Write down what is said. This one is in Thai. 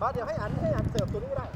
บาสเดี๋ยวให้อันให้อันเสิร์ฟตัวนี้ก็ได้